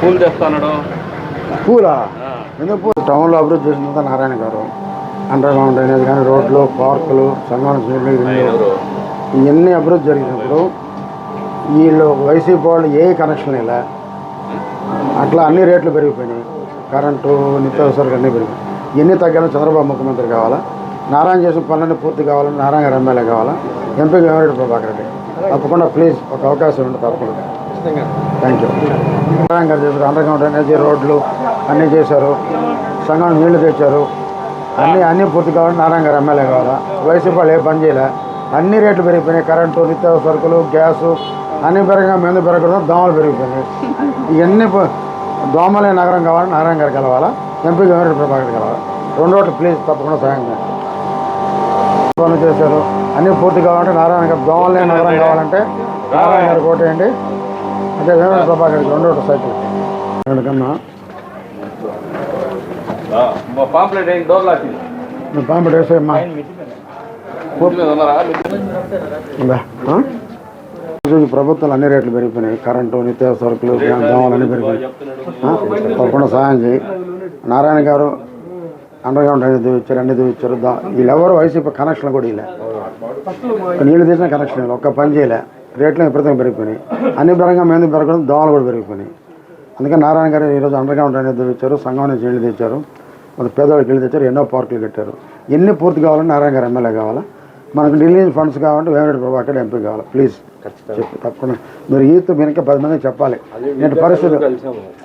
పూలు తెస్తాడు పూలా? ఎందుకు పూలు టౌన్లో అభివృద్ధి చేసిందంతా నారాయణ గారు అండర్ గ్రౌండ్ డ్రైనేజ్ కానీ రోడ్లు పార్కులు సంఘం ఇవన్నీ అభివృద్ధి జరిగినప్పుడు వీళ్ళు వైసీపీ వాళ్ళు ఏ కనెక్షన్ ఇలా అట్లా అన్ని రేట్లు పెరిగిపోయినాయి. కరెంటు నిత్యావసరాలు అన్నీ పెరిగిపోయి ఎన్ని తగ్గాలో చంద్రబాబు ముఖ్యమంత్రి కావాలా? నారాయణ చేసిన పనులన్నీ పూర్తి కావాలని నారాయణ గారు ఎమ్మెల్యే కావాలా? ఎంపీ వేమిరెడ్డి ప్రభాకర్ రెడ్డి. తప్పకుండా ప్లీజ్ ఒక అవకాశం ఉంటుంది తప్పకుండా. థ్యాంక్ యూ నారాయణ గారు చెప్పారు అండర్ గ్రౌండ్ డ్రైనేజీ రోడ్లు అన్నీ చేశారు సంఘం నీళ్ళు తెచ్చారు. అన్నీ అన్నీ పూర్తి కావాలి నారాయణ గారు ఎమ్మెల్యే కావాలా? వైసీపీ వాళ్ళు ఏ పని చేయలే. అన్ని రేట్లు పెరిగిపోయినాయి కరెంటు నిత్యావసర సరుకులు గ్యాసు అన్ని పెరగగా మీద పెరగడం దోమలు పెరిగిపోయినాయి. ఇవన్నీ దోమలే నగరం కావాలని నారాయణ గారు కలవాలా? ఎంపీ గవర్నమెంట్ ప్రభాకర్ కలవాలా? రెండు రోడ్లు ప్లీజ్ తప్పకుండా సాయం చేయండి. పనులు చేశారు అన్నీ పూర్తి కావాలంటే నారాయణ గారు దోమలే నగరం కావాలంటే నారాయణ గారు కోటేయండి అదే వేమన ప్రభాకర్ రెండు సైకిల్. కన్నా పాంప్లెట్ వేసేయమ్మా. ప్రభుత్వాలు అన్ని రేట్లు పెరిగిపోయినాయి. కరెంటు నిత్యావసర సరుకులు అన్నీ పెరిగిపోయినాయి? తప్పకుండా సహాయం చేయి. నారాయణ గారు అండర్ గ్రౌండ్ అనేది ఇచ్చారు అన్ని ఇచ్చారు దా వీళ్ళెవరు వైసీపీ కనెక్షన్ కూడా ఇలా నీళ్ళు తీసిన కనెక్షన్ ఒక్క పని చేయలే. రేట్లు విపరీతంగా పెరిగిపోయినాయి. అన్ని పరంగా మీద పెరగడం? దోమలు కూడా పెరిగిపోయినాయి. అందుకని నారాయణ గారు ఈరోజు అండర్ గ్రౌండ్ అనేది ఇచ్చారు సంఘం నుంచి నీళ్ళు తెచ్చారు. మన పేదవాళ్ళకి నీళ్ళు తెచ్చారు. ఎన్నో పార్కులు కట్టారు. ఎన్ని పూర్తి కావాలని నారాయణ గారు ఎమ్మెల్యే కావాలా? మనకు ఢిల్లీ ఫండ్స్ కావాలంటే వేమిరెడ్డి ప్రభాకర్ ఎంపీ కావాలి? ప్లీజ్. చెప్పు తప్పకుండా. మీరు యూత్ మీరు ఇంకా పది మందికి చెప్పాలి. నేటి పరిస్థితి?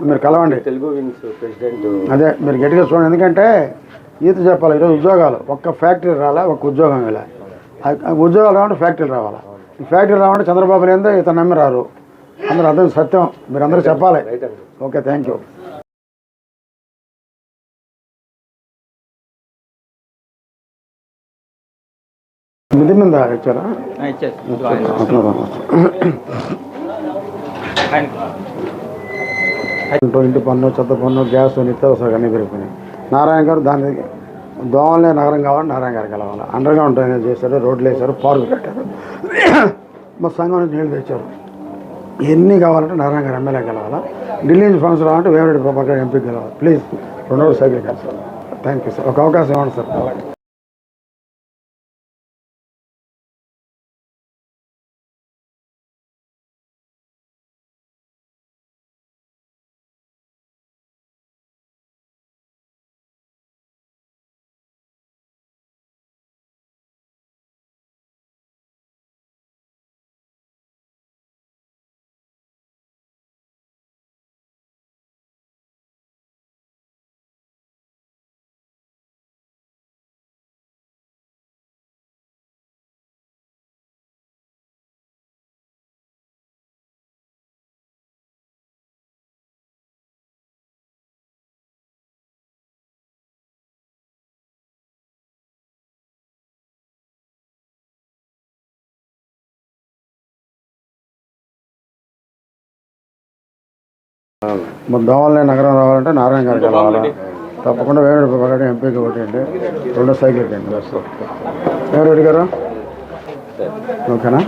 మీరు కలవండి. అదే మీరు గట్టిగా చూడండి. ఎందుకంటే ఈత చెప్పాలి. ఈరోజు ఉద్యోగాలు. ఒక్క ఫ్యాక్టరీ రాలా ఒక్క ఉద్యోగం ఇలా ఉద్యోగాలు రావాలంటే ఫ్యాక్టరీ రావాలా? ఈ ఫ్యాక్టరీ రావాలంటే చంద్రబాబు లేదో ఇతను నమ్మి రారు అందరూ అర్థం సత్యం. మీరు అందరూ చెప్పాలి. Okay thank you. మిది మీద ఇచ్చారా? ఇంటి పన్ను చెత్త పన్ను గ్యాస్ నిత్యావసరాలు అన్నీ పెరిగిపోయినాయి. నారాయణ గారు దాని దోమలే నగరం కావాలి నగరం గారికి కలవాలి అండర్ గ్రౌండ్ డ్రైనేజ్ చేశారు రోడ్లు వేశారు పార్కులు కట్టారు. మా సంఘం నుంచి నీళ్ళు తెచ్చారు. ఎన్ని కావాలంటే నారాయణ గారు ఎమ్మెల్యే కలవాలా ఢిల్లీ నుంచి ఫండ్స్ రావాలంటే వేమిరెడ్డి ప్రభాకర్ ఎంపీ కలవాలి ప్లీజ్ రెండు రోజులు సైకిల్ కాదు సార్ థ్యాంక్ యూ సార్. ఒక అవకాశం ఇవ్వండి సార్. దోమలనే నగరం రావాలంటే నారాయణ గారికి కలవాలా తప్పకుండా వేమిరెడ్డి ప్రభాకర్ ఎంపీకి ఓటేయండి రెండో సైకిల్ ఎక్కండి. వేమిరెడ్డి గారు? ఓకేనా?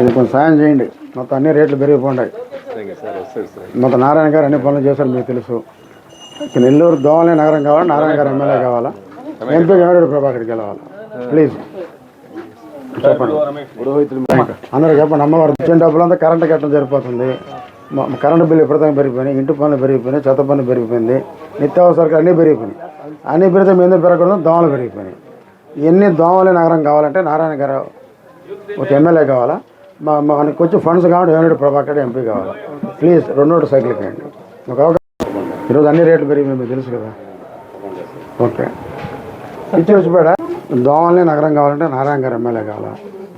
ఇది కొంచెం సాయం చేయండి. మొత్తం అన్ని రేట్లు పెరిగిపోండాయి సార్ మొత్తం నారాయణ గారు అన్ని పనులు చేశారు మీకు తెలుసు? నెల్లూరు దోమలే నగరం కావాలా? నారాయణ గారు ఎమ్మెల్యే కావాలా? ఎంపీ వేమిరెడ్డి ప్రభాకర్కి గెలవాలి? ప్లీజ్. చెప్పండి. అందరూ చెప్పండి అమ్మవారు ఇచ్చిన డబ్బులంతా కరెంట్ కట్టడం సరిపోతుంది కరెంటు బిల్లు విపరీతంగా పెరిగిపోయినాయి ఇంటి పనులు పెరిగిపోయినాయి చెత్త పన్ను పెరిగిపోయింది నిత్యావసరాలు అన్నీ పెరిగిపోయినాయి. అన్ని పెరిగితే మీద పెరగడం దోమలు పెరిగిపోయినాయి. ఎన్ని దోమలే నగరం కావాలంటే నారాయణ గారు ఒక ఎమ్మెల్యే కావాలా? మా మనకి వచ్చి ఫండ్స్ కావాలి వేమిరెడ్డి ప్రభాకర్ ఎంపీ కావాలా. ప్లీజ్ రెండు రోడ్డు సైకిల్ వేయండి ఒక అవకాశం ఈరోజు అన్ని రేట్లు పెరిగి మీకు తెలుసు కదా. ఓకే. ఇచ్చి వచ్చిపోయాడ దోమల్ని నగరం కావాలంటే నారాయణ గారు ఎమ్మెల్యే కావాలా?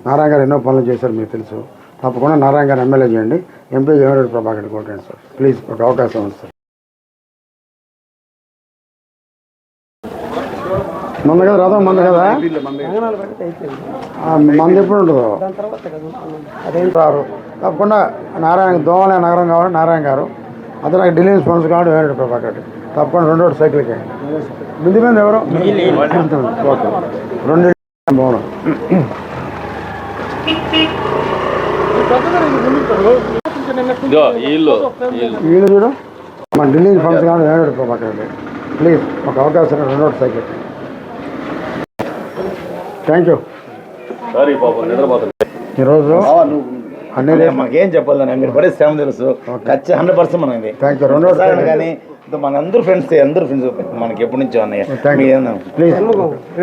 నారాయణ గారు ఎన్నో పనులు చేశారు మీకు తెలుసు. తప్పకుండా నారాయణ గారు ఎమ్మెల్యే చేయండి. ఎంపీ వేమిరెడ్డి ప్రభాకర్ కొట్టండి సార్. ప్లీజ్ ఒక అవకాశం ఉంది సార్. మంద కదా రథం మంద కదా? మంది ఎప్పుడు ఉంటుందో? రారు తప్పకుండా నారాయణ దోమలే నగరం కావాలి నారాయణ గారు. అదే నాకు ఢిల్లీ స్పాన్స్ కావాలి వేరే ప్రభాకర్ తప్పకుండా రెండో సైకిల్కి. ముందు మీద ఎవరు? ఓకే రెండు బాగున్నాం ఇల్లు వీళ్ళు చూడు. మన ఢిల్లీ ఫండ్స్ కానీ వేరే ప్రభాకర్ ప్లీజ్ ఒక అవకాశం రెండో సైకిల్. థ్యాంక్ యూ సారీ పాపం నిద్రపోతుంది ఈరోజు అన్ని మాకేం చెప్పాలని మీరు పడే శ్రమ తెలుసు. ఖచ్చితంగా హండ్రెడ్ పర్సెంట్ మనది. థ్యాంక్ యూ రెండో సార్ కానీ మన అందరూ ఫ్రెండ్స్ అందరూ ఫ్రెండ్స్ మనకి ఎప్పటి నుంచో అన్నయ్య.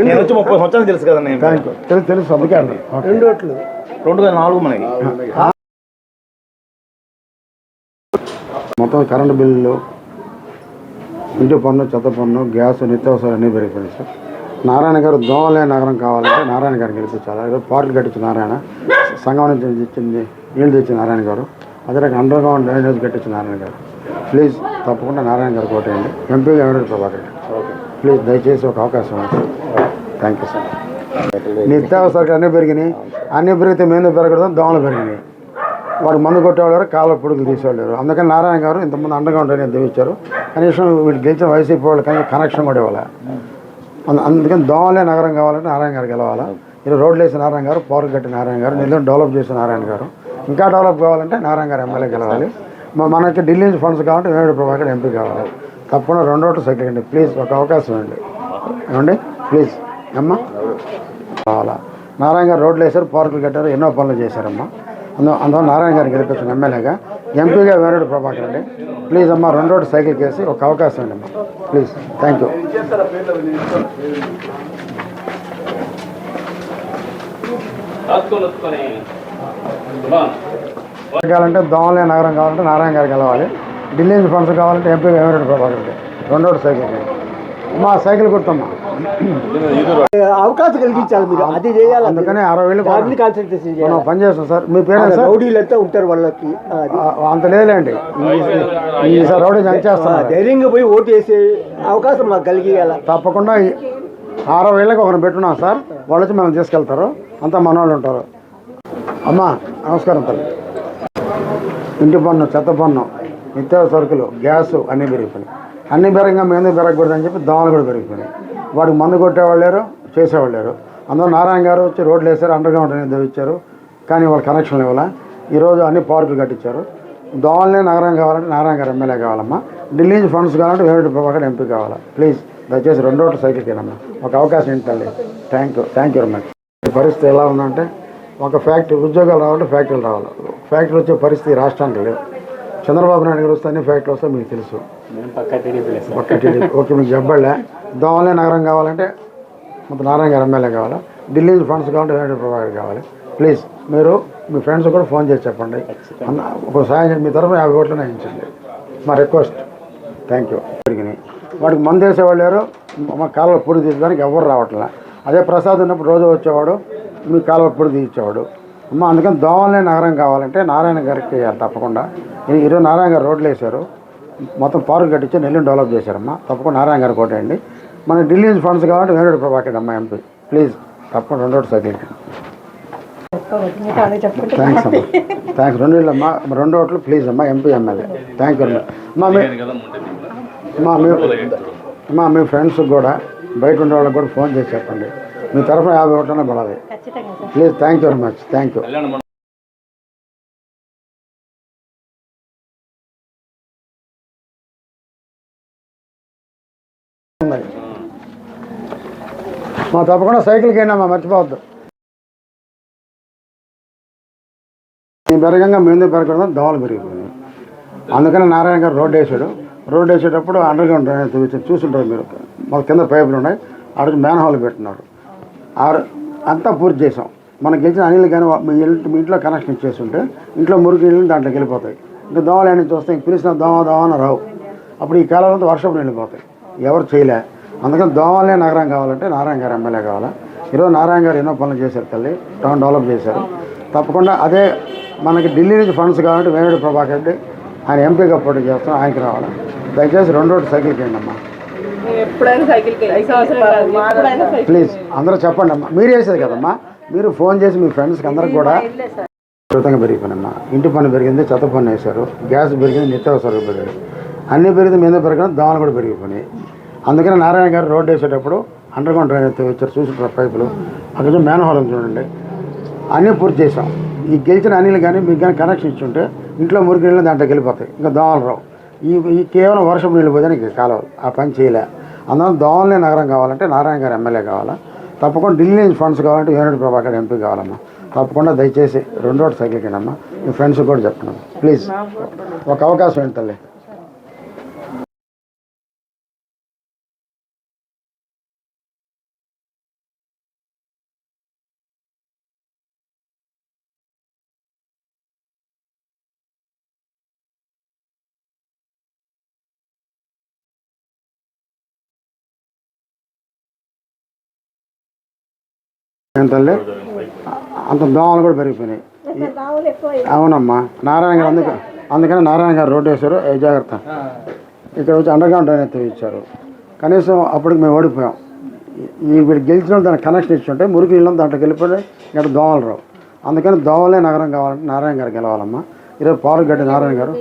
నేను వచ్చి ముప్పై సంవత్సరాలు తెలుసు కదా నేను థ్యాంక్ యూ తెలుసు తెలుసు. అందుకే అన్న. రెండు వేల నాలుగు మనకి. మొత్తం కరెంటు బిల్లులు ఇంటి పన్ను చెత్త పన్ను గ్యాస్ నిత్యావసరాలు అన్నీ పెరిగిపోయినాయి సార్. నారాయణ గారు దోమలే నగరం కావాలంటే నారాయణ గారికి గెలిపించాలి. ఏదో పార్కులు కట్టించి నారాయణ. సంఘం నుంచి తెచ్చింది నీళ్ళు తెచ్చి నారాయణ గారు. అదే రకంగా అండర్ గ్రౌండ్ డ్రైనేజ్ కట్టించి నారాయణ గారు. ప్లీజ్ తప్పకుండా నారాయణ గారు కోటేయండి. ఎంపీగా ఎవరు ప్రభాకర్ ప్లీజ్ దయచేసి ఒక అవకాశం థ్యాంక్ యూ సార్ నిత్యావసరాలు అన్నీ పెరిగినాయి. అన్నీ పెరిగితే మేము పెరగడం దోమలు పెరిగినాయి. వాడు మందు కొట్టేవాళ్ళు కాళ్ళ పొడుగులు తీసేవాళ్ళు అందుకని నారాయణ గారు ఇంతమంది అండగా ఉంటారని దివిచ్చారు కనీసం వీళ్ళు గెలిచిన వైసీపీ వాళ్ళు కానీ కనెక్షన్ కూడా ఇవ్వాలి? అందుకని దోమలే నగరం కావాలంటే నారాయణ గారు గెలవాలి. ఇలా రోడ్లు వేసిన నారాయణ గారు పవర్ కట్టి నారాయణ గారు నెల్లూరు డెవలప్ చేసిన నారాయణ గారు. ఇంకా డెవలప్ కావాలంటే నారాయణ గారు ఎమ్మెల్యే గెలవాలి. మనకి ఢిల్లీ నుంచి ఫండ్స్ కావాలంటే వేణుడు ప్రభాకర్ ఎంపీ కావాలి. తప్పకుండా రెండు ఓట్లు సైకిల్ అండి ప్లీజ్ ఒక అవకాశం అండి ఏమండి? ప్లీజ్. అమ్మా? కావాలా. నారాయణ గారు రోడ్లు వేశారు పార్కులు కట్టారు ఎన్నో పనులు చేశారమ్మా. అందు అందువల్ల నారాయణ గారికి గెలిపించిన ఎమ్మెల్యేగా ఎంపీగా వేరేడు ప్రభాకర్ అండి. ప్లీజ్ అమ్మా రెండు రోడ్డు సైకిల్ కేసి ఒక అవకాశం అండి అమ్మా. ప్లీజ్ థ్యాంక్ యూ కావాలంటే దోమలే నగరం కావాలంటే నారాయణ గారికి గెలవాలి. ఢిల్లీ నుంచి ఫండ్స్ కావాలంటే ఎంపీగా వేరేడు ప్రభాకర్ అండి. రెండు రోడ్డు సైకిల్ అమ్మా సైకిల్ గుర్తమ్మా అవకాశం కలిగించాలి మీరు. అది చేయాలి. అందుకని అరవై వేలు దాన్ని కాన్సన్ట్రేషన్ మనం చేయాలి. పని చేస్తాం సార్. మీ పేరు సార్? రౌడీలంతా ఉంటారు వాళ్ళకి. అంత ఈసారి రౌడీ జంక్ ఆ, చేస్తున్నారు ధైర్యంగా పోయి ఓటు వేసే అవకాశం మాకు కలిగియాల తప్పకుండా అరవై ఏళ్ళకి ఒకరిని పెట్టున్నాం సార్. వాళ్ళు వచ్చి మనం తీసుకెళ్తారు. అంతా మన వాళ్ళు ఉంటారు. అమ్మా నమస్కారం తల్లి. ఇంటి పన్ను చెత్త పన్ను నిత్యావసర సరుకులు గ్యాస్ అన్నీ పెరిగిపోయినాయి. అన్ని పెరగగా మేము ఎందుకు పెరగకూడదని చెప్పి దోమలు కూడా పెరిగిపోయినాయి. వాడికి మందు కొట్టేవాళ్ళు లేరు చేసేవాళ్ళు లేరు. అందులో నారాయణ గారు వచ్చి రోడ్లు వేశారు అండర్ గ్రౌండ్ అనేది ఇచ్చారు కానీ వాళ్ళు కనెక్షన్ ఇవ్వాల ఈరోజు అన్ని పార్కులు కట్టించారు. దోమలనే నగరం కావాలంటే నారాయణ గారు ఎమ్మెల్యే కావాలమ్మా. ఢిల్లీ నుంచి ఫండ్స్ కావాలంటే వేరే ప్రభాకర్ ఎంపీ కావాలా. ప్లీజ్ దయచేసి రెండో సైకిల్ తినమ్మా ఒక అవకాశం ఏంటండి thank you thank you very పరిస్థితి ఎలా ఉందంటే ఒక ఫ్యాక్టరీ ఉద్యోగాలు రావాలంటే ఫ్యాక్టరీలు రావాలి. ఫ్యాక్టరీ వచ్చే పరిస్థితి రాష్ట్రానికి లేదు చంద్రబాబు నాయుడు గారు వస్తే అన్ని ఫ్యాక్టరీ వస్తే మీకు తెలుసు. పక్క టీడీపీ ఓకే మీకు చెప్పలే? దోమలే నగరం కావాలంటే మొత్తం నారాయణ గారు ఎమ్మెల్యే కావాలా? ఢిల్లీ నుంచి ఫండ్స్ కావాలంటే వేరే ప్రభాకర్ కావాలి. ప్లీజ్ మీరు మీ ఫ్రెండ్స్ కూడా ఫోన్ చేసి చెప్పండి. ఒక సాయం. మీ తరఫున యాభై ఓట్లు ఇచ్చింది మా రిక్వెస్ట్ థ్యాంక్ యూ వాడికి మందు వేసేవాళ్ళు లేరు మా కాలువ పొడి తీయడానికి ఎవరు రావట్లే? అదే ప్రసాద్ ఉన్నప్పుడు రోజు వచ్చేవాడు మీ కాలువ పొడి తీయించేవాడు. అమ్మ అందుకని దోమలే నగరం కావాలంటే నారాయణ గారికి తప్పకుండా ఈరోజు నారాయణ గారు రోడ్లు వేశారు. మొత్తం పార్క్ కట్టించి నెల్లూరు డెవలప్ చేశారమ్మా. తప్పకుండా నారాయణ గారు కొట్టేయండి. మన ఢిల్లీ నుంచి ఫండ్స్ కావాలంటే వేరే ప్రభాకర్ అమ్మా ఎంపీ ప్లీజ్ తప్పకుండా రెండు రోడ్డు సైకిల్ థ్యాంక్స్ అమ్మా. థ్యాంక్స్ రెండు వేలు అమ్మా. రెండు ఓట్లు ప్లీజ్ అమ్మా ఎంపీ ఎమ్మెల్యే థ్యాంక్ యూ అమ్మా మీ మీ అమ్మా మీ ఫ్రెండ్స్ కూడా బయట ఉండే వాళ్ళకి కూడా ఫోన్ చేసి చెప్పండి. మీ తరఫున యాభై ఓట్లనే పడాలి. Please thank you very much thank you తప్పకుండా సైకిల్కి అయినా మా మర్చిపోవద్దు. నేను పెరగంగా మేము పెరగడం దోమలు పెరిగిపోయింది అందుకని నారాయణ గారు రోడ్డు వేసాడు. రోడ్డు వేసేటప్పుడు అండర్ గ్రౌండ్ డ్రైనేజ్ చూసుంటారు మీరు. మాకు కింద పైపులు ఉన్నాయి. అక్కడికి మ్యాన్ హాల్ పెట్టినారు ఆరు అంతా పూర్తి చేసాం. మనకి గెలిచిన అనిల్ కానీ మీ ఇంట్లో మీ ఇంట్లో కనెక్షన్ ఇచ్చేస్తుంటే ఇంట్లో మురికి నీళ్ళు దాంట్లోకి వెళ్ళిపోతాయి. ఇంకా దోమలు ఏమైనా చూస్తే పిలిచిన దోమ దోమ అని రావు. అప్పుడు ఈ కాలంలో వర్షం వర్షపు ఎవరు చేయలే. అందుకని దోమలే నగరం కావాలంటే నారాయణ గారు ఎమ్మెల్యే కావాలా. ఈరోజు నారాయణ గారు ఎన్నో పనులు చేశారు తల్లి. టౌన్ డెవలప్ చేశారు. తప్పకుండా అదే మనకి ఢిల్లీ నుంచి ఫండ్స్ కావాలంటే వేణుడు ప్రభాకర్ రెడ్డి ఆయన ఎంపీగా పోటీ చేస్తాం ఆయనకి రావాలి. దయచేసి రెండు రోడ్డు సైకిల్ చేయండి అమ్మా. ప్లీజ్ అందరూ చెప్పండి అమ్మా. మీరు వేసేది కదమ్మా. మీరు ఫోన్ చేసి మీ ఫ్రెండ్స్కి అందరికి కూడా విపరీతంగా పెరిగిపోయినమ్మా ఇంటి పన్ను పెరిగింది చెత్త పన్ను వేశారు. గ్యాస్ పెరిగింది నిత్యావసరాలు పెరిగాయి. అన్నీ పెరిగింది మీద పెరగడం దోమలు కూడా పెరిగిపోయినాయి. అందుకని నారాయణ గారు రోడ్డు వేసేటప్పుడు అండర్ గ్రౌండ్ డ్రైన్ అయితే వచ్చారు చూసుకుంటారు పైపులు. అక్కడ మ్యాన్ హోల్ చూడండి. అన్నీ పూర్తి చేసాం ఈ గెలిచిన అనిల్ కానీ మీకు కానీ కనెక్షన్ ఇచ్చుంటే ఇంట్లో మురికి నీళ్ళు దాంట్లోకి వెళ్ళిపోతాయి. ఇంకా దోమలు రావు. ఈ ఈ కేవలం వర్షపు నీళ్ళు పోతే నీకు కాలవు ఆ పని చేయలే. అందువల్ల దోమలనే నగరం కావాలంటే నారాయణ గారు ఎమ్మెల్యే కావాలా? తప్పకుండా ఢిల్లీ నుంచి ఫండ్స్ కావాలంటే యూనిట్ ప్రభాకర్ ఎంపీ కావాలమ్మా. తప్పకుండా దయచేసి రెండో సైకిల్ కిందమ్మా. మీ ఫ్రెండ్స్ కూడా చెప్తున్నాను. ప్లీజ్ ఒక అవకాశం ఏంటి తల్లి? తల్లి అంత దోమలు కూడా పెరిగిపోయినాయి. అవునమ్మా. నారాయణ గారు అందుకే అందుకని నారాయణ గారు రోడ్డు వేశారు. ఏ జాగ్రత్త. ఇక్కడ వచ్చి అండర్ గ్రౌండ్ డ్రైన్ అయితే ఇచ్చారు. కనీసం అప్పటికి మేము ఓడిపోయాం. ఈ- వీళ్ళు గెలిచిన దానికి కనెక్షన్ ఇచ్చుంటే మురికి నీళ్ళం దాంట్లోకి వెళ్ళిపోయి ఇక్కడ దోమలు రావు. అందుకని దోమలే నగరం కావాలంటే నారాయణ గారు గెలవాలమ్మా. ఈరోజు పాలు గడ్డి నారాయణ గారు.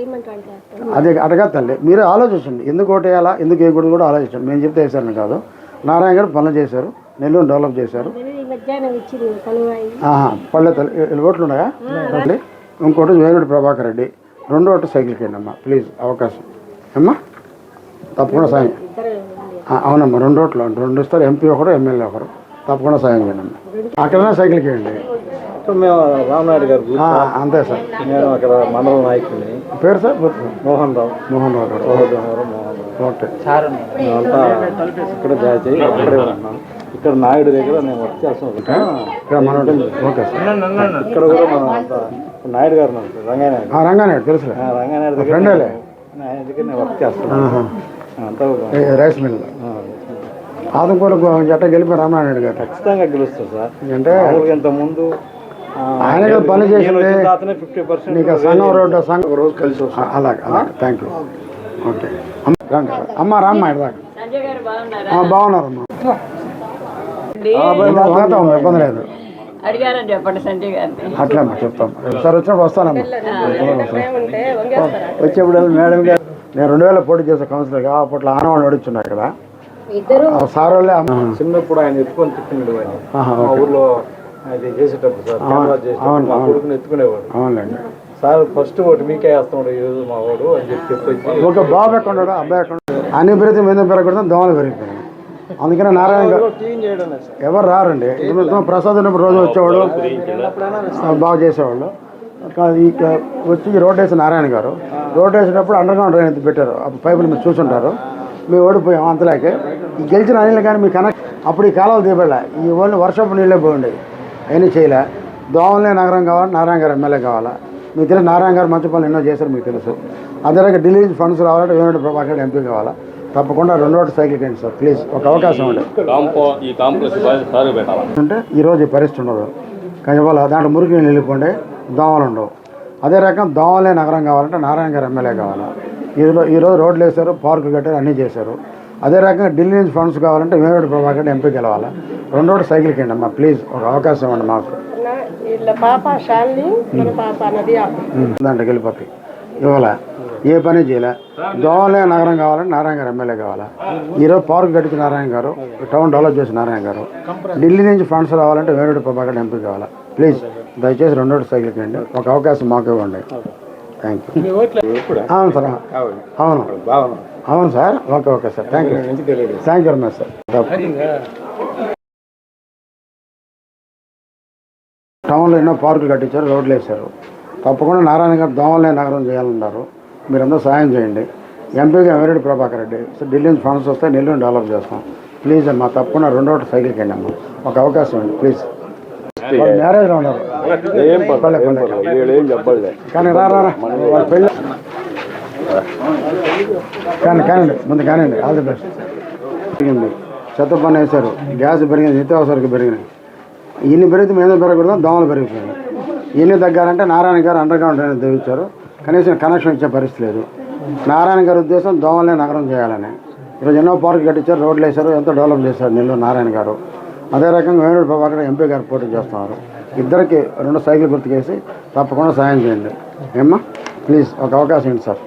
అదే అడగా తల్లి. మీరే ఆలోచించండి. ఎందుకు ఓటేయాలా? ఎందుకు వేయకూడదు కూడా ఆలోచించండి. మేము చెప్తే వేసారని కాదు. నారాయణ గారు పనులు చేశారు. నెల్లూరు డెవలప్ చేశారు. పల్లె తల్లి వీళ్ళ ఓట్లు ఉన్నాయా? తల్లి ఇంకోటి వేణుడి ప్రభాకర్ రెడ్డి. రెండో ఓటు సైకిల్కి వెళ్ళి అమ్మా ప్లీజ్ అవకాశం. అమ్మా తప్పకుండా సాయం. ఆ, అవునమ్మా రెండు ఓట్లు రెండు ఇస్తారు ఎంపీ ఒకరు ఎమ్మెల్యే ఒకరు. తప్పకుండా సాయం చేయండి అమ్మా. అక్కడనే సైకిల్కి వెళ్ళండి. మేము రామనాయుడు గారు అంతే సార్. నేను అక్కడ మండల నాయకుడిని. పేరు సార్. మోహన్ రావు. మోహన్ రావు గారు. మోహన్ రావు. ఓకే. మేమంతా ఇక్కడ బ్యాచ్ అయ్యి అక్కడే ఉన్నాం. ఇక్కడ నాయుడు దగ్గర నేను వర్క్ చేస్తాను. ఇక్కడ మనోడు ఓకే. సార్ ఇక్కడ కూడా మనం అంతా నాయుడు గారు రంగానాయుడు తెలుసులే. ఆ, రంగయ్య నాయుడు దగ్గర ఆయన దగ్గర నేను వర్క్ చేస్తాను. అంతా రైస్ మిల్. ఆ, ఆదంపూర్ జట్ట గెలిపి రామనాయుడు గారు. ఖచ్చితంగా గెలుస్తుంది సార్. అంటే ఇంత ముందు ఆయన పని చేసింది ఫిఫ్టీ పర్సెంట్ నీకు సంఘం రోడ్డు సంఘం రోజు కలిసి వస్తాం అలాగే అలాగే. థ్యాంక్ యూ ఓకే అమ్మ రామ్మ బాగున్నారమ్మా? పోతాం ఇబ్బంది లేదు. అడిగారని చెప్పండి సంజయ్ గారిని. అట్లే అమ్మా చెప్తాం. ఒకసారి వచ్చినప్పుడు వస్తానమ్మా. ఉంటే వంగేస్తారా? వచ్చేప్పుడు మేడం గారు నేను రెండు వేల పోటీ చేసే కౌన్సిలర్గా అప్పట్లో ఆనవాళ్ళు నడుచున్నా ఇక్కడ. సార్ వాళ్ళే అమ్మ. చిన్నప్పుడు ఆయన ఎత్తుకొని ఆయన. ఓకే. ఊర్లో అది చేసేటప్పుడు సార్ కొడుకుని ఎత్తుకునేవాడు. అవునులేండి. సార్ ఫస్ట్ ఒకటి మీకే వేస్తున్నాడు ఈ రోజు మా వాడు అని చెప్పి చెప్పొచ్చి. ఒక బాబు ఎక్కడ అబ్బాయి ఎక్కడ పెరిగితే మీద పెరగకూడదు దోమలు పెరిగిపోయినాయి. అందుకనే నారాయణ గారు ఎవరు రారండి? ప్రసాద్ ఉన్నప్పుడు రోజు వచ్చేవాడు. బాగా చేసేవాళ్ళు. వచ్చి రోడ్ వేసిన నారాయణ గారు. రోడ్ వేసేటప్పుడు అండర్ గ్రౌండ్ డ్రైన్ పెట్టారు. పైపులు మీరు చూసుంటారు. మేము ఓడిపోయాం అంతలాగే. ఈ గెలిచిన అనిల్ కానీ మీ కనెక్ట్ అప్పుడు ఈ కాలువలు తీయబడలే ఈ ఓన్లీ వర్షపు నీళ్ళే పోయిండే. అయినా చేయలే. దోమలనే నగరం కావాలి నారాయణ గారు ఎమ్మెల్యే కావాలా? మీకు తెలుసు నారాయణ గారు మంచి పనులు ఎన్నో చేశారు మీకు తెలుసు. అదే రకంగా ఢిల్లీ నుంచి ఫండ్స్ రావాలంటే వేణుడు ప్రభాకర్ ఎంపీ కావాలా? తప్పకుండా రెండు రోడ్డు సైకిల్ కండి సార్ ప్లీజ్ ఒక అవకాశం ఉండే కాంపో ఈ కాంప్లెక్స్ బాగా సార్ పెట్టాలి? అంటే ఈరోజు ఈ పరిస్థితి ఉండదు. కానీ ఇవాళ దాంట్లో మురికి నీళ్ళు వెళ్ళిపోండి దోమలు ఉండవు. అదే రకం దోమలే నగరం కావాలంటే నారాయణ గారు ఎమ్మెల్యే కావాలా? ఈరోజు ఈరోజు రోడ్లు వేశారు పార్కులు కట్టారు అన్నీ చేశారు. అదే రకంగా ఢిల్లీ నుంచి ఫండ్స్ కావాలంటే వేమేడు ప్రభాకర్ ఎంపీ గెలవాలా? రెండు సైకిల్ కింద అమ్మా ప్లీజ్ ఒక అవకాశం ఇవ్వండి మాకు. వీళ్ళ పాప శాలిని మన పాప నది దాంట్లోకి వెళ్ళిపోతాయి ఇవాళ ఏ పని చేయలే. దోమలే నగరం కావాలంటే నారాయణ గారు ఎమ్మెల్యే కావాలా? ఈరోజు పార్క్ కట్టించిన నారాయణ గారు టౌన్ డెవలప్ చేసిన నారాయణ గారు ఢిల్లీ నుంచి ఫండ్స్ రావాలంటే వేణుడు ప్రభాకర్ ఎంపీ కావాలా? ప్లీజ్ దయచేసి రెండోటి సైకిల్ కండి ఒక అవకాశం మాకు ఇవ్వండి. థ్యాంక్ యూ అవును సార్. అవును. అవును. Sir. Okay okay sir. Thank you thank you very much sir టౌన్లో ఎన్నో పార్కులు కట్టించారు రోడ్లు వేశారు. తప్పకుండా నారాయణ గారు దోమలే నగరం చేయాలన్నారు. మీరందరూ సాయం చేయండి. ఎంపీగా వెరడి ప్రభాకర్ రెడ్డి. సో ఢిల్లీ నుంచి ఫండ్స్ వస్తే నెల్లూరు డెవలప్ చేస్తాం. ప్లీజ్ అమ్మా తప్పకుండా రెండో ఒకటి సైకిల్కి వెళ్ళి అమ్మా ఒక అవకాశం అండి ప్లీజ్ మ్యారేజ్లో ఉన్నారు. కానీ రా రా రా. వాళ్ళ పెళ్ళి కానీ కానండి ముందు కానండి ఆల్ ది బెస్ట్ పెరిగింది. చెత్త పని వేశారు. గ్యాస్ పెరిగింది నిత్యావసరకు పెరిగినాయి. ఇన్ని పెరిగితే మీద పెరగకూడదు? దోమలు పెరిగిపోయినాయి ఇన్ని తగ్గారంటే నారాయణ గారు అండర్ గ్రౌండ్ అనేది తెచ్చారు కనీసం కనెక్షన్ ఇచ్చే పరిస్థితి లేదు. నారాయణ గారి ఉద్దేశం దోమలే నగరం చేయాలని. ఈరోజు ఎన్నో పార్క్ కట్టించారు రోడ్లు వేశారు ఎంతో డెవలప్ చేశారు నెల్లూరు నారాయణ గారు. అదే రకంగా వేణుడు ప్రభాకర్ ఎంపీ గారు పోటీ చేస్తున్నారు. ఇద్దరికి రెండు సైకిల్ గుర్తుకేసి తప్పకుండా సాయం చేయండి. ఏమ్మా? ప్లీజ్ ఒక అవకాశం ఏంటి సార్.